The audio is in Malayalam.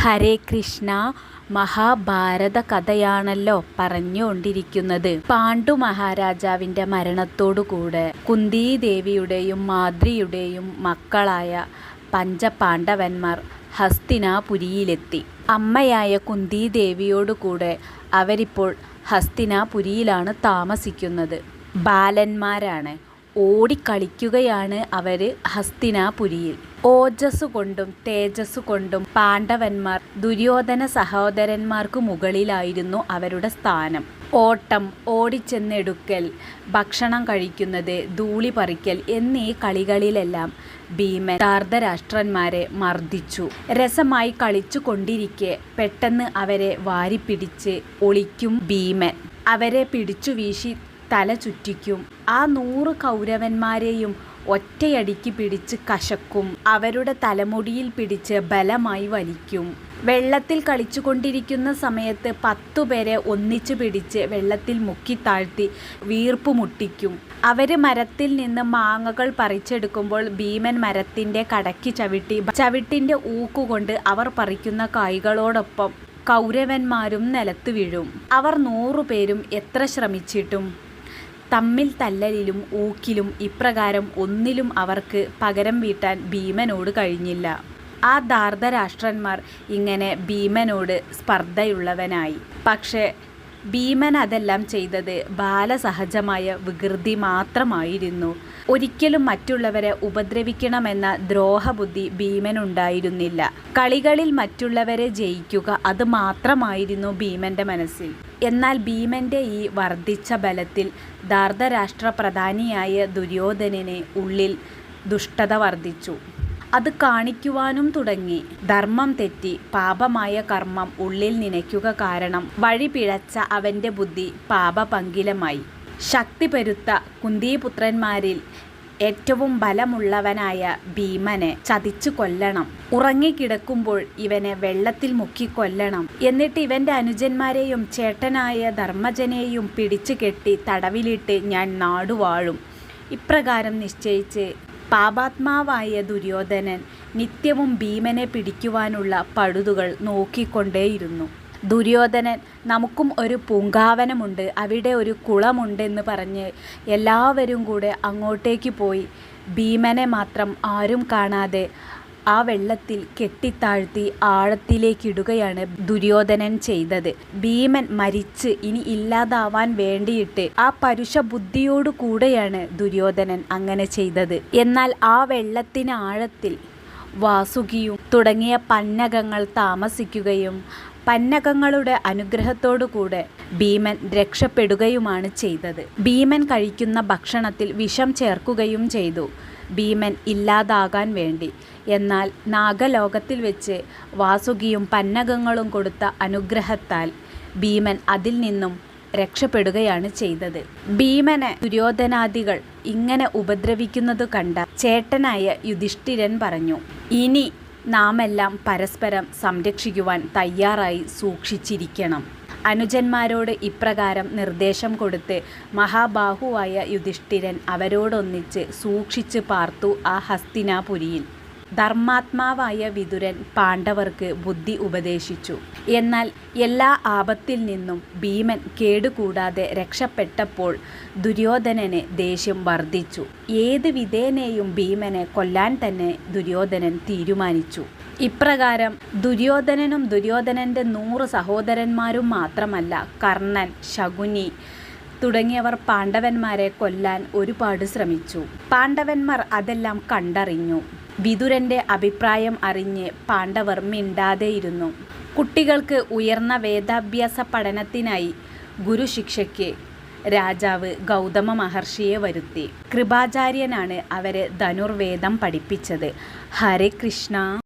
ഹരേ കൃഷ്ണ മഹാഭാരത കഥയാണല്ലോ പറഞ്ഞുകൊണ്ടിരിക്കുന്നത്. പാണ്ഡു മഹാരാജാവിന്റെ മരണത്തോടുകൂടെ കുന്തിദേവിയുടെയും മാദ്രിയുടെയും മക്കളായ പഞ്ചപാണ്ഡവന്മാർ ഹസ്തിനാപുരിയിലെത്തി. അമ്മയായ കുന്തിദേവിയോടുകൂടെ അവരിപ്പോൾ ഹസ്തിനാപുരിയിലാണ് താമസിക്കുന്നത്. ബാലന്മാരാണ്. ഓടിക്കളിക്കുകയാണ് അവർ ഹസ്തിനാപുരിയിൽ. ഓജസ്സു കൊണ്ടും തേജസ് കൊണ്ടും പാണ്ഡവന്മാർ ദുര്യോധന സഹോദരന്മാർക്ക് മുകളിലായിരുന്നു അവരുടെ സ്ഥാനം. ഓട്ടം ഓടിച്ചെന്നെടുക്കൽ ഭക്ഷണം കഴിക്കുന്നത് ധൂളി പറിക്കൽ എന്നീ കളികളിലെല്ലാം ഭീമൻ ധാർതരാഷ്ട്രന്മാരെ മർദ്ദിച്ചു. രസമായി കളിച്ചു കൊണ്ടിരിക്കെ പെട്ടെന്ന് അവരെ വാരിപ്പിടിച്ച് ഒളിക്കും ഭീമൻ. അവരെ പിടിച്ചു വീശി തല ചുറ്റിക്കും. ആ നൂറ് കൗരവന്മാരെയും ഒറ്റയടിക്ക് പിടിച്ച് കശക്കും. അവരുടെ തലമുടിയിൽ പിടിച്ച് ബലമായി വലിക്കും. വെള്ളത്തിൽ കളിച്ചുകൊണ്ടിരിക്കുന്ന സമയത്ത് പത്തുപേരെ ഒന്നിച്ച് പിടിച്ച് വെള്ളത്തിൽ മുക്കിത്താഴ്ത്തി വീർപ്പ് മുട്ടിക്കും. അവർ മരത്തിൽ നിന്ന് മാങ്ങകൾ പറിച്ചെടുക്കുമ്പോൾ ഭീമൻ മരത്തിന്റെ കടക്കി ചവിട്ടി ചവിട്ടിന്റെ ഊക്കുകൊണ്ട് അവർ പറിക്കുന്ന കായ്കളോടൊപ്പം കൗരവന്മാരും നിലത്ത് വീഴും. അവർ നൂറുപേരും എത്ര ശ്രമിച്ചിട്ടും തമ്മിൽ തല്ലലിലും ഊക്കിലും ഇപ്രകാരം ഒന്നിലും അവർക്ക് പകരം വീട്ടാൻ ഭീമനോട് കഴിഞ്ഞില്ല. ആ ദാർദ്ധരാഷ്ട്രന്മാർ ഇങ്ങനെ ഭീമനോട് സ്പർദ്ധയുള്ളവനായി. പക്ഷേ ഭീമൻ അതെല്ലാം ചെയ്തത് ബാലസഹജമായ വികൃതി മാത്രമായിരുന്നു. ഒരിക്കലും മറ്റുള്ളവരെ ഉപദ്രവിക്കണമെന്ന ദ്രോഹബുദ്ധി ഭീമനുണ്ടായിരുന്നില്ല. കളികളിൽ മറ്റുള്ളവരെ ജയിക്കുക അത് മാത്രമായിരുന്നു ഭീമന്റെ മനസ്സിൽ. എന്നാൽ ഭീമന്റെ ഈ വർദ്ധിച്ച ബലത്തിൽ ധാർതരാഷ്ട്ര പ്രധാനിയായ ദുര്യോധനന് ഉള്ളിൽ ദുഷ്ടത വർദ്ധിച്ചു. അത് കാണിക്കുവാനും തുടങ്ങി. ധർമ്മം തെറ്റി പാപമായ കർമ്മം ഉള്ളിൽ നനയ്ക്കുക കാരണം വഴി പിഴച്ച അവന്റെ ബുദ്ധി പാപപങ്കിലമായി. ശക്തി പെരുത്ത കുന്തിപുത്രന്മാരിൽ ഏറ്റവും ബലമുള്ളവനായ ഭീമനെ ചതിച്ചു കൊല്ലണം. ഉറങ്ങിക്കിടക്കുമ്പോൾ ഇവനെ വെള്ളത്തിൽ മുക്കിക്കൊല്ലണം. എന്നിട്ട് ഇവന്റെ അനുജന്മാരെയും ചേട്ടനായ ധർമ്മജനെയും പിടിച്ചു കെട്ടി തടവിലിട്ട് ഞാൻ നാടുവാഴും. ഇപ്രകാരം നിശ്ചയിച്ച് പാപാത്മാവായ ദുര്യോധനൻ നിത്യവും ഭീമനെ പിടിക്കുവാനുള്ള പഴുതുകൾ നോക്കിക്കൊണ്ടേയിരുന്നു. ദുര്യോധനൻ നമുക്കും ഒരു പൂങ്കാവനമുണ്ട് അവിടെ ഒരു കുളമുണ്ടെന്ന് പറഞ്ഞ് എല്ലാവരും കൂടെ അങ്ങോട്ടേക്ക് പോയി. ഭീമനെ മാത്രം ആരും കാണാതെ ആ വെള്ളത്തിൽ കെട്ടിത്താഴ്ത്തി ആഴത്തിലേക്കിടുകയാണ് ദുര്യോധനൻ ചെയ്തത്. ഭീമൻ മരിച്ച് ഇനി ഇല്ലാതാവാൻ വേണ്ടിയിട്ട് ആ പരുഷ ബുദ്ധിയോടു കൂടെയാണ് ദുര്യോധനൻ അങ്ങനെ ചെയ്തത്. എന്നാൽ ആ വെള്ളത്തിന് ആഴത്തിൽ വാസുകിയും തുടങ്ങിയ പന്നകങ്ങൾ താമസിക്കുകയും പന്നകങ്ങളുടെ അനുഗ്രഹത്തോടുകൂടെ ഭീമൻ രക്ഷപ്പെടുകയുമാണ് ചെയ്തത്. ഭീമൻ കഴിക്കുന്ന ഭക്ഷണത്തിൽ വിഷം ചേർക്കുകയും ചെയ്തു. ഭീമൻ ഇല്ലാതാകാൻ വേണ്ടി. എന്നാൽ നാഗലോകത്തിൽ വെച്ച് വാസുകിയും പന്നകങ്ങളും കൊടുത്ത അനുഗ്രഹത്താൽ ഭീമൻ അതിൽ നിന്നും രക്ഷപ്പെടുകയാണ് ചെയ്തത്. ഭീമനെ ദുര്യോധനാദികൾ ഇങ്ങനെ ഉപദ്രവിക്കുന്നത് കണ്ട ചേട്ടനായ യുധിഷ്ഠിരൻ പറഞ്ഞു ഇനി നാമെല്ലാം പരസ്പരം സംരക്ഷിക്കുവാൻ തയ്യാറായി സൂക്ഷിച്ചിരിക്കണം. അനുജന്മാരോട് ഇപ്രകാരം നിർദ്ദേശം കൊടുത്ത് മഹാബാഹുവായ യുധിഷ്ഠിരൻ അവരോടൊന്നിച്ച് സൂക്ഷിച്ച് പാർത്തു ആ ഹസ്തിനാപുരിയിൽ. ധർമാത്മാവായ വിതുരൻ പാണ്ഡവർക്ക് ബുദ്ധി ഉപദേശിച്ചു. എന്നാൽ എല്ലാ ആപത്തിൽ നിന്നും ഭീമൻ കേടുകൂടാതെ രക്ഷപ്പെട്ടപ്പോൾ ദുര്യോധനന് ദേഷ്യം വർദ്ധിച്ചു. ഏത് വിധേനയും ഭീമനെ കൊല്ലാൻ തന്നെ ദുര്യോധനൻ തീരുമാനിച്ചു. ഇപ്രകാരം ദുര്യോധനനും ദുര്യോധനന്റെ നൂറ് സഹോദരന്മാരും മാത്രമല്ല കർണൻ ശകുനി തുടങ്ങിയവർ പാണ്ഡവന്മാരെ കൊല്ലാൻ ഒരുപാട് ശ്രമിച്ചു. പാണ്ഡവന്മാർ അതെല്ലാം കണ്ടറിഞ്ഞു. വിതുരന്റെ അഭിപ്രായം അറിഞ്ഞ് പാണ്ഡവർ മിണ്ടാതെയിരുന്നു. കുട്ടികൾക്ക് ഉയർന്ന വേദാഭ്യാസ പഠനത്തിനായി ഗുരുശിക്ഷയ്ക്ക് രാജാവ് ഗൗതമ മഹർഷിയെ വരുത്തി. കൃപാചാര്യനാണ് അവരെ ധനുർവേദം പഠിപ്പിച്ചത്. ഹരേ കൃഷ്ണ.